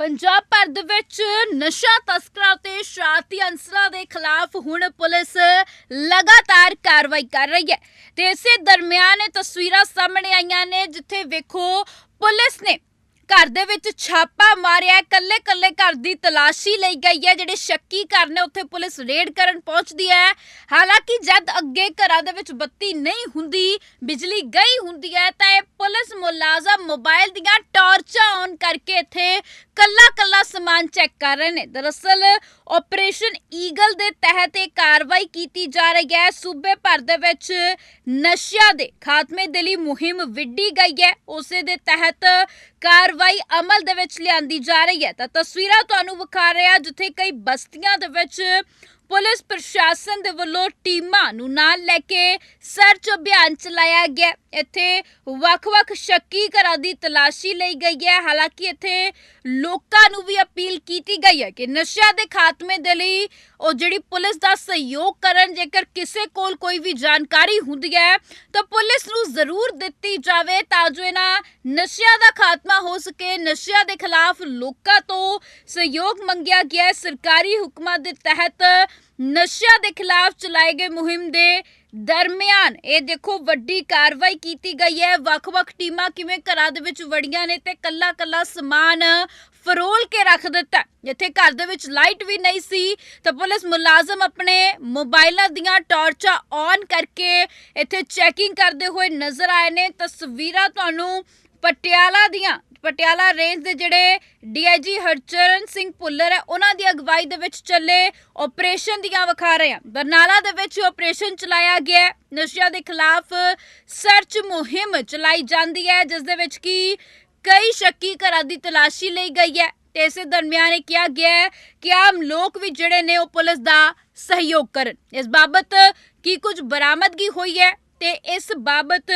ਪੰਜਾਬ ਭਰ ਦੇ ਵਿੱਚ ਨਸ਼ਾ ਤਸਕਰਾਂ ਤੇ ਸ਼ਰਾਰਤੀ ਅਨਸਰਾਂ ਦੇ ਖਿਲਾਫ ਹੁਣ ਪੁਲਿਸ ਲਗਾਤਾਰ ਕਾਰਵਾਈ ਕਰ ਰਹੀ ਹੈ ਤੇ ਇਸੇ ਦਰਮਿਆਨ ਇਹ ਤਸਵੀਰਾਂ ਸਾਹਮਣੇ ਆਈਆਂ ਨੇ ਜਿੱਥੇ ਵੇਖੋ ਪੁਲਿਸ ਨੇ ਘਰ ਦੇ ਵਿੱਚ ਛਾਪਾ ਮਾਰਿਆ ਕੱਲੇ ਕੱਲੇ ਘਰ ਦੀ ਤਲਾਸ਼ੀ ਲਈ ਗਈ ਹੈ, ਜਿਹੜੇ ਸ਼ੱਕੀ ਘਰ ਨੇ, ਉੱਥੇ ਪੁਲਿਸ ਰੇਡ ਕਰਨ ਪਹੁੰਚਦੀ ਹੈ। ਹਾਲਾਂਕਿ ਜਦ ਅੱਗੇ ਘਰਾਂ ਦੇ ਵਿੱਚ ਬੱਤੀ ਨਹੀਂ ਹੁੰਦੀ, ਬਿਜਲੀ ਗਈ ਹੁੰਦੀ ਹੈ, ਤਾਂ ਇਹ ਪੁਲਿਸ ਮੁਲਾਜ਼ਮ ਮੋਬਾਈਲ ਦੀਆਂ ਟਾਰਚਾਂ ਔਨ ਕਰਕੇ ਇੱਥੇ ਕੱਲਾ ਕੱਲਾ ਸਮਾਨ ਚੈੱਕ ਕਰ ਰਹੇ ਨੇ। ਦਰਅਸਲ ਆਪਰੇਸ਼ਨ ਈਗਲ ਦੇ ਤਹਿਤ ਇਹ ਕਾਰਵਾਈ ਕੀਤੀ ਜਾ ਰਹੀ ਹੈ। ਸੂਬੇ ਭਰ ਦੇ ਵਿੱਚ ਨਸ਼ਿਆਂ ਦੇ ਖਾਤਮੇ ਦੇ ਲਈ ਮੁਹਿੰਮ ਵਿੱਢੀ ਗਈ ਹੈ। ਉਸੇ ਦੇ ਤਹਿਤ ਕਾਰਵਾਈ ਅਮਲ ਦੇ ਵਿੱਚ ਲਿਆਂਦੀ ਜਾ ਰਹੀ ਹੈ। ਤਾਂ ਤਸਵੀਰਾਂ ਤੁਹਾਨੂੰ ਵਿਖਾ ਰਿਹਾ ਜਿੱਥੇ ਕਈ ਬਸਤੀਆਂ ਦੇ ਵਿੱਚ ਪੁਲਿਸ ਪ੍ਰਸ਼ਾਸਨ ਦੇ ਵੱਲੋਂ ਟੀਮਾਂ ਨੂੰ ਨਾਲ ਲੈ ਕੇ ਸਰਚ ਅਭਿਆਨ ਚਲਾਇਆ ਗਿਆ। ਇੱਥੇ ਵੱਖ-ਵੱਖ ਸ਼ੱਕੀ ਘਰਾਂ ਦੀ ਤਲਾਸ਼ੀ ਲਈ ਗਈ ਹੈ। ਹਾਲਾਂਕਿ ਇੱਥੇ ਲੋਕਾਂ ਨੂੰ ਵੀ ਅਪੀਲ ਕੀਤੀ ਗਈ ਹੈ ਕਿ ਨਸ਼ਿਆਂ ਦੇ ਖਾਤਮੇ ਦੇ ਲਈ ਉਹ ਜਿਹੜੀ ਪੁਲਿਸ ਦਾ ਸਹਿਯੋਗ ਕਰਨ, ਜੇਕਰ ਕਿਸੇ ਕੋਲ ਕੋਈ ਵੀ ਜਾਣਕਾਰੀ ਹੁੰਦੀ ਹੈ, ਤਾਂ ਪੁਲਿਸ ਨੂੰ ਜ਼ਰੂਰ ਦਿੱਤੀ ਜਾਵੇ ਤਾਂ ਜੋ ਇਹਨਾਂ ਨਸ਼ਿਆਂ ਦਾ ਖਾਤਮਾ ਹੋ ਸਕੇ। ਨਸ਼ਿਆਂ ਦੇ ਖਿਲਾਫ ਲੋਕਾਂ ਤੋਂ ਸਹਿਯੋਗ ਮੰਗਿਆ ਗਿਆ। ਸਰਕਾਰੀ ਹੁਕਮਾਂ ਦੇ ਤਹਿਤ ਨਸ਼ਿਆਂ ਦੇ ਖਿਲਾਫ ਚਲਾਏ ਗਏ ਮੁਹਿੰਮ ਦੇ ਦਰਮਿਆਨ ਇਹ ਦੇਖੋ ਵੱਡੀ ਕਾਰਵਾਈ ਕੀਤੀ ਗਈ ਹੈ। ਵੱਖ-ਵੱਖ ਟੀਮਾਂ ਕਿਵੇਂ ਘਰਾਂ ਦੇ ਵਿੱਚ ਵੜੀਆਂ ਨੇ ਤੇ ਕੱਲਾ-ਕੱਲਾ ਸਮਾਨ ਫਰੋਲ ਕੇ ਰੱਖ ਦਿੱਤਾ ਜਿੱਥੇ ਘਰ ਦੇ ਵਿੱਚ ਲਾਈਟ ਵੀ ਨਹੀਂ ਸੀ ਤਾਂ ਪੁਲਿਸ ਮੁਲਾਜ਼ਮ ਆਪਣੇ ਮੋਬਾਈਲਾਂ ਦੀਆਂ ਟਾਰਚਾਂ ਔਨ ਕਰਕੇ ਇੱਥੇ ਚੈਕਿੰਗ ਕਰਦੇ ਹੋਏ ਨਜ਼ਰ ਆਏ ਨੇ। ਤਸਵੀਰਾਂ ਤੁਹਾਨੂੰ ਪਟਿਆਲਾ ਦੀਆਂ ਪਟਿਆਲਾ ਰੇਂਜ ਦੇ ਜਿਹੜੇ ਡੀਆਈਜੀ ਹਰਚਰਨ ਸਿੰਘ ਭੁੱਲਰ ਹੈ, ਉਹਨਾਂ ਦੀ ਅਗਵਾਈ ਦੇ ਵਿੱਚ ਚੱਲੇ ਆਪਰੇਸ਼ਨ ਦੀਆਂ ਵਿਖਾ ਰਹੇ ਹਾਂ। ਬਰਨਾਲਾ ਦੇ ਵਿੱਚ ਆਪਰੇਸ਼ਨ ਚਲਾਇਆ ਗਿਆ ਨਸ਼ਿਆਂ ਦੇ ਖਿਲਾਫ ਸਰਚ ਮੁਹਿੰਮ ਚਲਾਈ ਜਾਂਦੀ ਹੈ, ਜਿਸ ਦੇ ਵਿੱਚ ਕੀ ਕਈ ਸ਼ੱਕੀ ਘਰਾਂ ਦੀ ਤਲਾਸ਼ੀ ਲਈ ਗਈ ਹੈ। ਤੇ ਇਸੇ ਦਰਮਿਆਨ ਇਹ ਕਿਹਾ ਗਿਆ ਕਿ ਆਮ ਲੋਕ ਵੀ ਜਿਹੜੇ ਨੇ ਉਹ ਪੁਲਿਸ ਦਾ ਸਹਿਯੋਗ ਕਰਨ। ਇਸ ਬਾਬਤ ਕੀ ਕੁਝ ਬਰਾਮਦਗੀ ਹੋਈ ਹੈ ਤੇ ਇਸ ਬਾਬਤ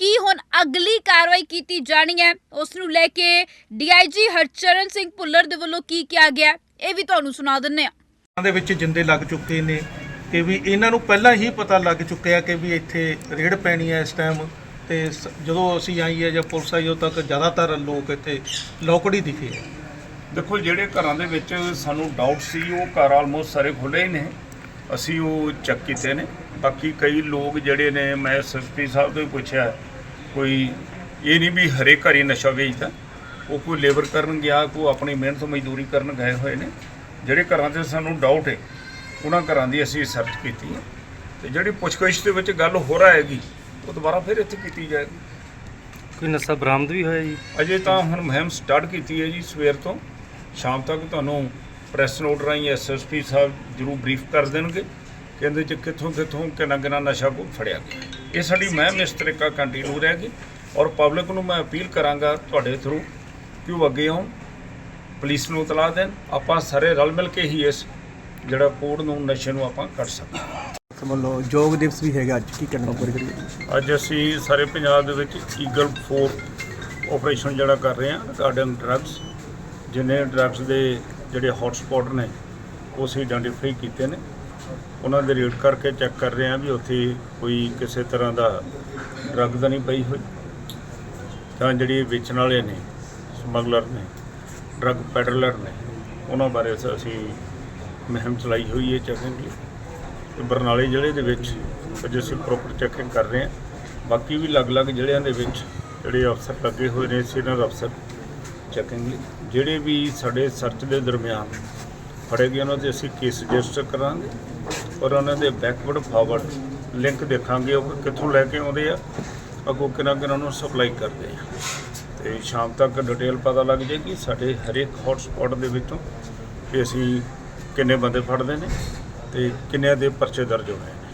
ਕੀ ਹੁਣ ਅਗਲੀ ਕਾਰਵਾਈ ਕੀਤੀ ਜਾਣੀ ਹੈ? ਉਸ ਨੂੰ ਲੈ ਕੇ ਡੀਆਈਜੀ ਹਰਚਰਨ ਸਿੰਘ ਭੁੱਲਰ ਦੇ ਵੱਲੋਂ ਕੀ ਕਿਹਾ ਗਿਆ ਇਹ ਵੀ ਤੁਹਾਨੂੰ ਸੁਣਾ ਦਿੰਨੇ ਆ ਦੇ ਵਿੱਚ ਜਿੰਦੇ ਲੱਗ ਚੁੱਕੇ ਨੇ ਕਿ ਵੀ ਇਹਨਾਂ ਨੂੰ ਪਹਿਲਾਂ ਹੀ ਪਤਾ ਲੱਗ ਚੁੱਕਿਆ ਕਿ ਵੀ ਇੱਥੇ ਰੇਡ ਪੈਣੀ ਹੈ ਇਸ ਟਾਈਮ ਤੇ ਜਦੋਂ ਅਸੀਂ ਆਈ ਹੈ ਜਾਂ ਪੁਲਿਸ ਆਈ ਉਦੋਂ ਤੱਕ ਜ਼ਿਆਦਾਤਰ ਲੋਕ ਇੱਥੇ ਲੋਕੜੀ ਦਿਖੇ ਹੈ ਦੇਖੋ ਜਿਹੜੇ ਘਰਾਂ ਦੇ ਵਿੱਚ ਸਾਨੂੰ ਡਾਊਟ ਸੀ ਉਹ ਘਰ ਆਲਮੋਸਟ ਸਾਰੇ ਖੁੱਲੇ ਹੀ ਨੇ। ਅਸੀਂ ਉਹ ਚੈੱਕ ਕੀਤੇ ਨੇ। ਬਾਕੀ ਕਈ ਲੋਕ ਜਿਹੜੇ ਨੇ ਮੈਂ ਐਸਐਸਪੀ ਸਾਹਿਬ ਤੋਂ ਵੀ ਪੁੱਛਿਆ ਕੋਈ ਇਹ ਨਹੀਂ ਵੀ ਹਰੇ ਘਰ ਹੀ ਨਸ਼ਾ ਵੇਚਦਾ। ਉਹ ਕੋਈ ਲੇਬਰ ਕਰਨ ਗਿਆ ਕੋਈ ਆਪਣੀ ਮਿਹਨਤ ਮਜ਼ਦੂਰੀ ਕਰਨ ਗਏ ਹੋਏ ਨੇ। ਜਿਹੜੇ ਘਰਾਂ ਤੇ ਸਾਨੂੰ ਡਾਊਟ ਹੈ ਉਹਨਾਂ ਘਰਾਂ ਦੀ ਅਸੀਂ ਸਰਚ ਕੀਤੀ ਹੈ। ਤੇ ਜਿਹੜੀ ਪੁੱਛਗਿੱਛ ਦੇ ਵਿੱਚ ਗੱਲ ਹੋ ਰਹੀ ਉਹ ਦੁਬਾਰਾ ਫਿਰ ਇੱਥੇ ਕੀਤੀ ਜਾਏਗੀ। ਕੋਈ ਨਸ਼ਾ ਬਰਾਮਦ ਵੀ ਹੋਇਆ ਜੀ? ਅਜੇ ਤਾਂ ਹੁਣ ਮੁਹਿੰਮ ਸਟਾਰਟ ਕੀਤੀ ਹੈ ਜੀ ਸਵੇਰ ਤੋਂ। ਸ਼ਾਮ ਤੱਕ ਤੁਹਾਨੂੰ ਪ੍ਰੈਸ ਨੋਟ ਰਾਹੀਂ ਐਸਐਸਪੀ ਸਾਹਿਬ ਜਰੂਰ ਬਰੀਫ ਕਰ ਦੇਣਗੇ। ਕਿ ਇਹਦੇ ਚ ਕਿੱਥੋਂ ਕਿੱਥੋਂ ਕਿੰਨਾ ਕਿੰਨਾ ਨਸ਼ਾ ਕੋ ਫੜਿਆ ਗਿਆ। ਇਹ ਸਾਡੀ ਮੁਹਿੰਮ ਇਸ ਤਰੀਕਾ ਕੰਟੀਨਿਊ ਰਹੇਗੀ ਔਰ ਪਬਲਿਕ ਨੂੰ ਮੈਂ ਅਪੀਲ ਕਰਾਂਗਾ ਤੁਹਾਡੇ ਥਰੂ ਕਿ ਉਹ ਅੱਗੇ ਆਉਣ ਪੁਲਿਸ ਨੂੰ ਇਤਲਾਹ ਦੇਣ ਆਪਾਂ ਸਾਰੇ ਰਲ ਮਿਲ ਕੇ ਹੀ ਇਸ ਜਿਹੜਾ ਕੋਡ ਨੂੰ ਨਸ਼ੇ ਨੂੰ ਆਪਾਂ ਕੱਢ ਸਕਦੇ ਮੰਨ ਲਓ ਯੋਗ ਦਿਵਸ ਵੀ ਹੈਗਾ ਅੱਜ ਕੀ ਕਰਨਾ ਪਊਗਾ ਅੱਜ ਅਸੀਂ ਸਾਰੇ ਪੰਜਾਬ ਦੇ ਵਿੱਚ ਈਗਲ 4 ਆਪਰੇਸ਼ਨ ਜਿਹੜਾ ਕਰ ਰਹੇ ਹਾਂ ਰਿਗਾਰਡਿੰਗ ਡਰੱਗਸ ਜਿੰਨੇ ਡਰੱਗਸ ਦੇ ਜਿਹੜੇ ਹੌਟ ਸਪੌਟ ਨੇ ਉਹ ਅਸੀਂ ਆਇਡੈਂਟੀਫਾਈ ਕੀਤੇ ਨੇ। ਉਹਨਾਂ ਦੇ ਰੇਡ ਕਰਕੇ ਚੈੱਕ ਕਰ ਰਹੇ ਹਾਂ ਵੀ ਉੱਥੇ ਕੋਈ ਕਿਸੇ ਤਰ੍ਹਾਂ ਦਾ ਡਰੱਗ ਤਾਂ ਨਹੀਂ ਪਈ ਹੋਈ। ਤਾਂ ਜਿਹੜੇ ਵੇਚਣ ਵਾਲੇ ਨੇ, ਸਮਗਲਰ ਨੇ ਡਰੱਗ ਪੈਡਲਰ ਨੇ, ਉਹਨਾਂ ਬਾਰੇ ਅਸੀਂ ਮੁਹਿੰਮ ਚਲਾਈ ਹੋਈ ਹੈ ਚੈਕਿੰਗ ਲਈ। ਤੇ ਬਰਨਾਲੇ ਜ਼ਿਲ੍ਹੇ ਦੇ ਵਿੱਚ ਅੱਜ ਅਸੀਂ ਪ੍ਰੋਪਰ ਚੈਕਿੰਗ ਕਰ ਰਹੇ ਹਾਂ। ਬਾਕੀ ਵੀ ਅਲੱਗ-ਅਲੱਗ ਜ਼ਿਲ੍ਹਿਆਂ ਦੇ ਵਿੱਚ ਜਿਹੜੇ ਅਫਸਰ ਲੱਗੇ ਹੋਏ ਨੇ ਸੀਨੀਅਰ ਅਫਸਰ ਚੈਕਿੰਗ ਲਈ। ਜਿਹੜੇ ਵੀ ਸਾਡੇ ਸਰਚ ਦੇ ਦਰਮਿਆਨ ਫੜੇ ਗਏ ਉਹਨਾਂ 'ਤੇ ਅਸੀਂ ਕੇਸ ਰਜਿਸਟਰ ਕਰਾਂਗੇ। ਔਰ ਉਹਨਾਂ ਦੇ ਬੈਕਵਰਡ ਫਾਰਵਰਡ ਲਿੰਕ ਦੇਖਾਂਗੇ ਉਹ ਕਿੱਥੋਂ ਲੈ ਕੇ ਆਉਂਦੇ ਆ। ਅੱਗੋਂ ਕਿਹਨਾਂ ਕਿਹਨਾਂ ਨੂੰ ਸਪਲਾਈ ਕਰਦੇ ਆ। ਤੇ ਸ਼ਾਮ ਤੱਕ ਡਿਟੇਲ ਪਤਾ ਲੱਗ ਜਾਏਗੀ ਸਾਡੇ ਹਰੇਕ ਹੌਟ ਸਪੌਟ ਦੇ ਵਿੱਚੋਂ ਕਿ ਅਸੀਂ ਕਿੰਨੇ ਬੰਦੇ ਫੜਦੇ ਨੇ ਤੇ ਕਿੰਨਿਆਂ ਦੇ ਪਰਚੇ ਦਰਜ ਹੋਏ ਨੇ।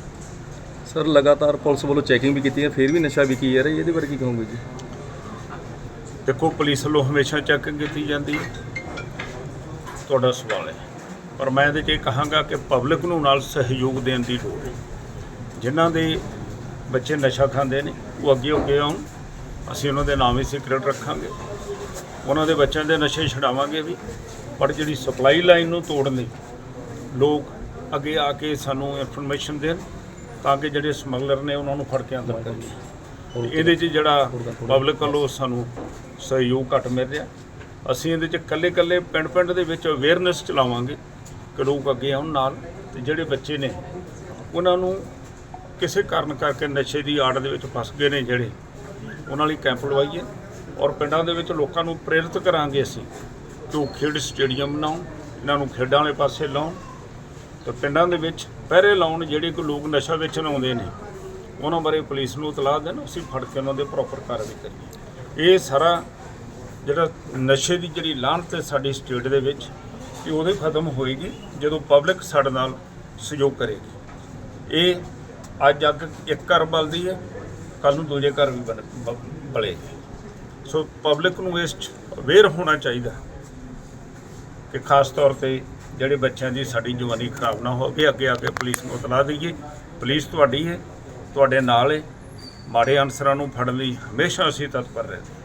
ਸਰ ਲਗਾਤਾਰ ਪੁਲਿਸ ਵੱਲੋਂ ਚੈਕਿੰਗ ਵੀ ਕੀਤੀ ਹੈ ਫਿਰ ਵੀ ਨਸ਼ਾ ਵਿਕੀ ਜਾ ਰਿਹਾ ਇਹਦੇ ਬਾਰੇ ਕੀ ਕਹੋਗੇ ਜੀ? ਦੇਖੋ ਪੁਲਿਸ ਵੱਲੋਂ ਹਮੇਸ਼ਾ ਚੈਕਿੰਗ ਕੀਤੀ ਜਾਂਦੀ ਹੈ। ਤੁਹਾਡਾ ਸਵਾਲ ਹੈ। ਪਰ ਮੈਂ ਇਹਦੇ 'ਚ ਇਹ ਕਹਾਂਗਾ ਕਿ ਪਬਲਿਕ ਨੂੰ ਨਾਲ ਸਹਿਯੋਗ ਦੇਣ ਦੀ ਲੋੜ ਹੈ। ਜਿਨ੍ਹਾਂ ਦੇ ਬੱਚੇ ਨਸ਼ਾ ਖਾਂਦੇ ਨੇ, ਉਹ ਅੱਗੇ ਹੋ ਕੇ ਆਉਣ। ਅਸੀਂ ਉਹਨਾਂ ਦੇ ਨਾਮ ਹੀ ਸੀਕ੍ਰੇਟ ਰੱਖਾਂਗੇ। ਉਹਨਾਂ ਦੇ ਬੱਚਿਆਂ ਦੇ ਨਸ਼ੇ ਛਡਾਵਾਂਗੇ ਵੀ। ਪਰ ਜਿਹੜੀ ਸਪਲਾਈ ਲਾਈਨ ਨੂੰ ਤੋੜਨ ਲਈ ਲੋਕ ਅੱਗੇ ਆ ਕੇ ਸਾਨੂੰ ਇਨਫੋਰਮੇਸ਼ਨ ਦੇਣ, ਤਾਂ ਕਿ ਜਿਹੜੇ ਸਮਗਲਰ ਨੇ ਉਹਨਾਂ ਨੂੰ ਫੜ ਕੇ ਅੰਦਰ ਕਰੀਏ ਇਹਦੇ 'ਚ ਜਿਹੜਾ ਪਬਲਿਕ ਵੱਲੋਂ ਸਾਨੂੰ ਸਹਿਯੋਗ ਘੱਟ ਮਿਲ ਰਿਹਾ। ਅਸੀਂ ਇਹਦੇ 'ਚ ਇਕੱਲੇ-ਇਕੱਲੇ ਪਿੰਡ-ਪਿੰਡ ਦੇ ਵਿੱਚ ਅਵੇਅਰਨੈਸ ਚਲਾਵਾਂਗੇ। ਕਿ ਲੋਕ ਅੱਗੇ ਆਉਣ ਨਾਲ ਤੇ ਜਿਹੜੇ ਬੱਚੇ ਨੇ, ਉਹਨਾਂ ਨੂੰ ਕਿਸੇ ਕਾਰਨ ਕਰਕੇ ਨਸ਼ੇ ਦੀ ਆੜ ਦੇ ਵਿੱਚ ਫਸ ਗਏ ਨੇ ਜਿਹੜੇ, ਉਹਨਾਂ ਲਈ ਕੈਂਪ ਲਵਾਈਏ ਔਰ ਪਿੰਡਾਂ ਦੇ ਵਿੱਚ ਲੋਕਾਂ ਨੂੰ ਪ੍ਰੇਰਿਤ ਕਰਾਂਗੇ ਅਸੀਂ ਕਿ ਉਹ ਖੇਡ ਸਟੇਡੀਅਮ ਬਣਾਉਣ, ਇਹਨਾਂ ਨੂੰ ਖੇਡਾਂ ਵਾਲੇ ਪਾਸੇ ਲਾਉਣ, ਤੇ ਪਿੰਡਾਂ ਦੇ ਵਿੱਚ ਪਹਿਰੇ ਲਾਉਣ ਜਿਹੜੇ ਕੋ ਲੋਕ ਨਸ਼ਾ ਵੇਚਣ ਆਉਂਦੇ ਨੇ, ਉਹਨਾਂ ਬਾਰੇ ਪੁਲਿਸ ਨੂੰ ਇਤਲਾਹ ਦੇਣ, ਅਸੀਂ ਫੜ ਕੇ ਉਹਨਾਂ ਦੇ ਪ੍ਰੋਪਰ ਕਾਰਵਾਈ ਕਰੀਏ। ਇਹ ਸਾਰਾ ਜਿਹੜਾ ਨਸ਼ੇ ਦੀ ਜਿਹੜੀ ਲਾਹਨਤ ਹੈ ਸਾਡੀ ਸਟੇਟ ਦੇ ਵਿੱਚ ਇਹ ਉਹਦੇ ਖਤਮ ਹੋਏਗੀ ਜਦੋਂ ਪਬਲਿਕ ਸਾਡੇ ਨਾਲ ਸਹਿਯੋਗ ਕਰੇਗੀ। ਇਹ ਅੱਜ ਅੱਗ ਇੱਕ ਘਰ ਬਲਦੀ ਹੈ ਕੱਲ ਨੂੰ ਦੂਜੇ ਘਰ ਵੀ ਬਣ ਬ- ਬਲੇਗੀ। ਸੋ ਪਬਲਿਕ ਨੂੰ ਇਸ ਚ ਅਵੇਅਰ ਹੋਣਾ ਚਾਹੀਦਾ ਕਿ ਖਾਸ ਤੌਰ ਤੇ ਜਿਹੜੇ ਬੱਚਿਆਂ ਦੀ ਸਾਡੀ ਜਵਾਨੀ ਖਰਾਬ ਨਾ ਹੋਵੇ, ਅੱਗੇ ਆ ਕੇ ਪੁਲਿਸ ਨੂੰ ਉਤਲਾ ਦਈਏ। ਪੁਲਿਸ ਤੁਹਾਡੀ ਹੈ, ਤੁਹਾਡੇ ਨਾਲ ਹੈ। ਮਾੜੇ ਅਨਸਰਾਂ ਨੂੰ ਫੜਨ ਲਈ ਹਮੇਸ਼ਾ ਅਸੀਂ ਤਤਪਰ ਰਹਿੰਦੇ